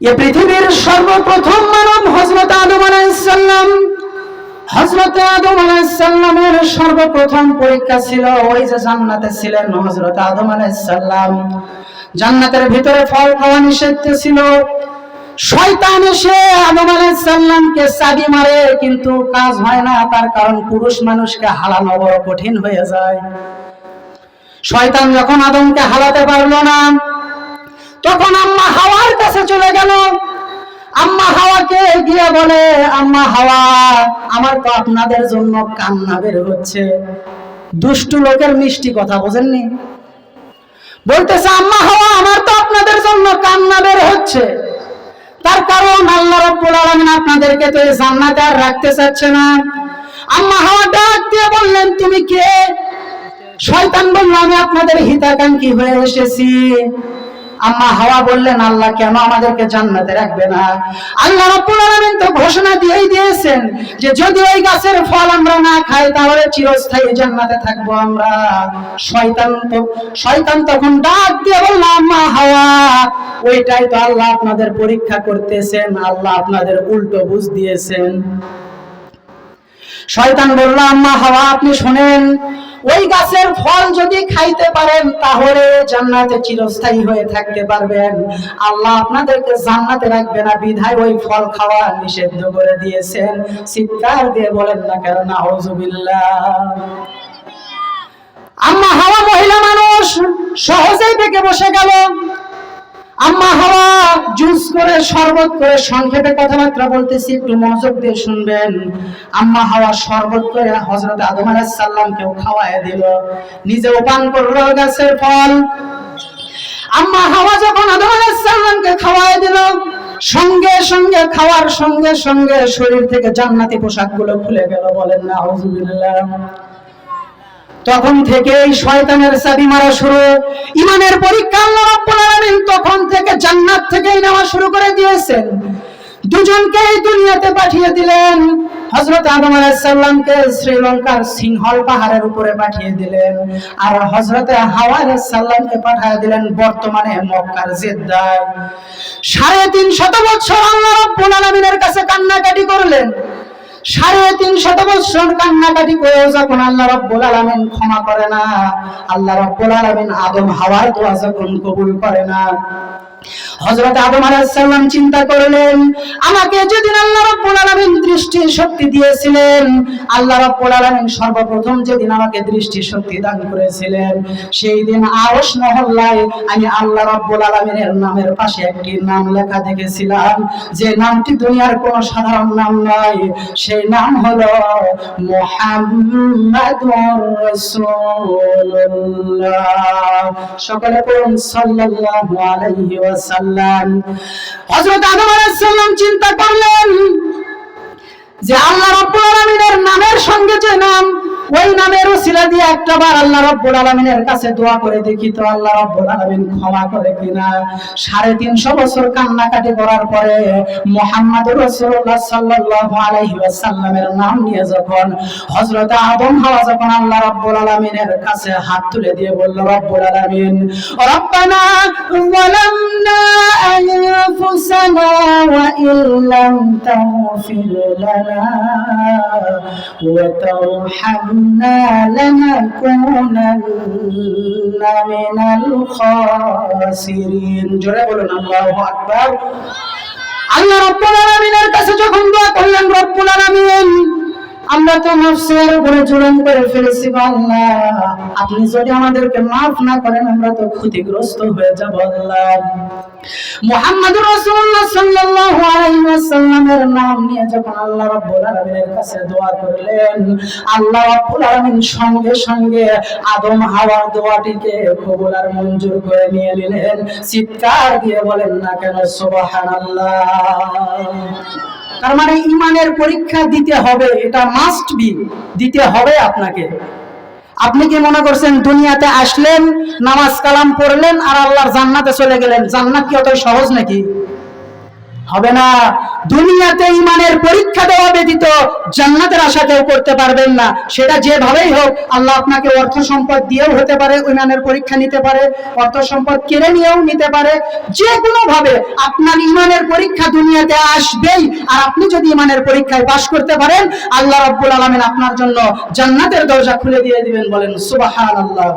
পৃথিবীর সর্বপ্রথম মানব হজরত আদম আলাইসাল্লাম হজরত আদম আলাইসাল্লামের সর্বপ্রথম পরীক্ষা ছিল ওই যে জান্নাতে ছিলেন হজরত আদম আলাইসাল্লাম জান্নাতের ভিতরে ফল খাওয়া নিষিদ্ধ ছিল। শয়তান এসে আদম আলাইসাল্লামকে চাবি মারে, কিন্তু কাজ হয় না, তার কারণ পুরুষ মানুষকে হালানো বড় কঠিন হয়ে যায়। শয়তান যখন আদমকে হালাতে পারল না, তখন আম্মা হাওয়ার কাছে চলে গেল। আম্মা হাওয়াকে গিয়ে বলে, আম্মা হাওয়া, আমার তো আপনাদের জন্য কান্না বের হচ্ছে। দুষ্টু লোকের মিষ্টি কথা বোঝেননি? বলতেছে, আম্মা হাওয়া, আমার তো আপনাদের জন্য কান্না বের হচ্ছে। তার কারণ আল্লাহ রাব্বুল আলামিন আপনাদেরকে তো এই জান্নাতে আর রাখতে চাচ্ছে না। আম্মা হাওয়া ডাক দিয়ে বললেন, তুমি কে? শয়তান বলল, আমি আপনাদের হিতাকাঙ্ক্ষী হয়ে এসেছি। আম্মা হাওয়া বললেন, আল্লাহ কেন আমাদেরকে জান্নাতে রাখবে না? আল্লাহ রাব্বুল আলামিন তো ঘোষণা দিয়েই দিয়েছেন যে, যদি ওই গাছের ফল আমরা না খাই, তাহলে চিরস্থায়ী জান্নাতে থাকব আমরা। শয়তান তো, শয়তান তখন ডাক দিয়ে বলল, আম্মা হাওয়া, ওইটাই তো আল্লাহ আপনাদের পরীক্ষা করতেছেন, আল্লাহ আপনাদের উল্টো বুঝ দিয়েছেন। শয়তান বলল, আম্মা, হাওয়া, আপনি শুনেন। ওই গাছের ফল যদি খাইতে পারেন, তাহলে জান্নাতে চিরস্থায়ী হয়ে থাকতে পারবেন। আল্লাহ আপনাদেরকে জান্নাতে রাখবে না, বিধায় ওই ফল খাওয়া নিষিদ্ধ করে দিয়েছেন। চিৎকার দিয়ে বলেন না কেন নাউজুবিল্লাহ আম্মা, হাওয়া, মহিলা মানুষ, সহজেই থেকে বসে গেল। আম্মা হাওয়া, জুস করে, শরবত করে, সংক্ষেপে কথাবার্তা বলতেছি, একটু মনোযোগ দিয়ে শুনবেন। আম্মা হাওয়া শরবত করে হযরত আদম আলাইহিস সালামকেও খাওয়ায় দিল। নিজেও পান করল গাছের ফল। আম্মা হাওয়া যখন আদম আলাইহিস সালামকে খাওয়ায় দিল, সঙ্গে সঙ্গে, খাওয়ার সঙ্গে সঙ্গে শরীর থেকে জান্নাতি পোশাকগুলো খুলে গেল। বলেন না আউযুবিল্লাহ তখন থেকে এই শয়তানের চাবি মারা শুরু। ইমানের পরীক্ষা আল্লাহ তখন থেকে জান্নাত থেকেই নেওয়া শুরু করে দিয়েছেন। দুজনকে এই দুনিয়াতে পাঠিয়ে দিলেন। হজরত আদম আলাইহিস সালামকে শ্রীলঙ্কার সিংহল পাহাড়ের উপরে পাঠিয়ে দিলেন। আর হযরত হাওয়া আলাইহিস সালামকে পাঠিয়ে দিলেন বর্তমানে মক্কার জেদ্দায়। সাড়ে তিন শত বছর আল্লাহ রাব্বুল আলামিনের কাছে কান্নাকাটি করলেন। সাড়ে তিন শত বছর কান্নাকাটি করেও যখন আল্লাহ রব্বুল আলামিন ক্ষমা করে না, আল্লাহ রব্বুল আলামিন আদম হাওয়ার দোয়া যখন কবুল করে না হযরত আদম আলাইহিস সালাম চিন্তা করলেন, আমাকে যেদিন আল্লাহ রাব্বুল আলামিন দৃষ্টি শক্তি দিয়েছিলেন, আল্লাহ রাব্বুল আলামিন সর্বপ্রথম যেদিন আমাকে দৃষ্টি শক্তি দান করেছিলেন, সেই দিন আরশ মহল্লায় আমি আল্লাহ রাব্বুল আলামিনের নামের পাশে একটি নাম লেখা দেখেছিলাম, যে নামটি দুনিয়ার কোনো সাধারণ নাম নয়। সেই নাম হলো মুহাম্মাদুর রাসূলুল্লাহ। সকলে পড়ুন সাল্লাল্লাহু আলাইহি ওয়াসাল্লাম। হযরত আদম আলাইহিস সালাম চিন্তা করলেন যে আল্লাহ রাব্বুল আলামিনের নামের সঙ্গে যে নাম, ওই নামের উসিলা দিয়ে একটা বার আল্লাহ রাব্বুল আলামিনের কাছে দোয়া করে দেখি তো আল্লাহ রাব্বুল আলামিন ক্ষমা করে কিনা। সাড়ে তিনশো বছর কান্নাকাটি করার পরে মুহাম্মাদুর রাসূলুল্লাহ সাল্লাল্লাহু আলাইহি ওয়াসাল্লামের নাম নিয়ে যখন হযরত আদম হাওয়া যখন আল্লাহ রাব্বুল আলামিনের কাছে হাত তুলে দিয়ে বলল, রাব্বুল আলামিন ওয়া ইল্লাম তাগফির লানা ওয়া তারহামনা লানাকুনান্না মিনাল খাসিরিন জোরে বলুন, আল্লাহ রাব্বুল আলামিনের কাছে যখন দোয়া করলেন, রব্বুল আলামিন, আমরা তো নফসের উপরে জুলুম করে ফেলেছি আল্লাহ। আপনি যদি আমাদেরকে মাফ না করেন, আমরা তো ক্ষতিগ্রস্ত হয়ে যাব আল্লাহ। রাসূলুল্লাহ সাল্লাল্লাহু আলাইহি ওয়াসাল্লামের নাম নিয়ে যখন আল্লাহ রাব্বুল আলামিনের কাছে দোয়া করলেন, আল্লাহ রাব্বুল আলামিন সঙ্গে সঙ্গে আদম দোয়াটিকে কবুল আর মঞ্জুর করে নিয়ে নিলেন। চিৎকার দিয়ে বলেন না কেন, সুবহানাল্লাহ। তার মানে ইমানের পরীক্ষা দিতে হবে, এটা মাস্ট বি দিতে হবে আপনাকে। আপনি কি মনে করছেন দুনিয়াতে আসলেন, নামাজ কালাম পড়লেন আর আল্লাহর জান্নাতে চলে গেলেন? জান্নাত কি অত সহজ নাকি? হবে না। দুনিয়াতে ইমানের পরীক্ষা দেওয়া ব্যতীত জান্নাতের আশা কেউ করতে পারবেন না। সেটা যেভাবেই হোক, আল্লাহ আপনাকে অর্থ সম্পদ দিয়েও হতে পারে ইমানের পরীক্ষা নিতে পারে, অর্থ সম্পদ কেড়ে নিয়েও নিতে পারে। যে ভাবে আপনার ইমানের পরীক্ষা দুনিয়াতে আসবেই। আর আপনি যদি ইমানের পরীক্ষায় পাশ করতে পারেন, আল্লাহ রাব্বুল আলামিন আপনার জন্য জান্নাতের দরজা খুলে দিয়ে দিবেন বলেন, সুবহানাল্লাহ।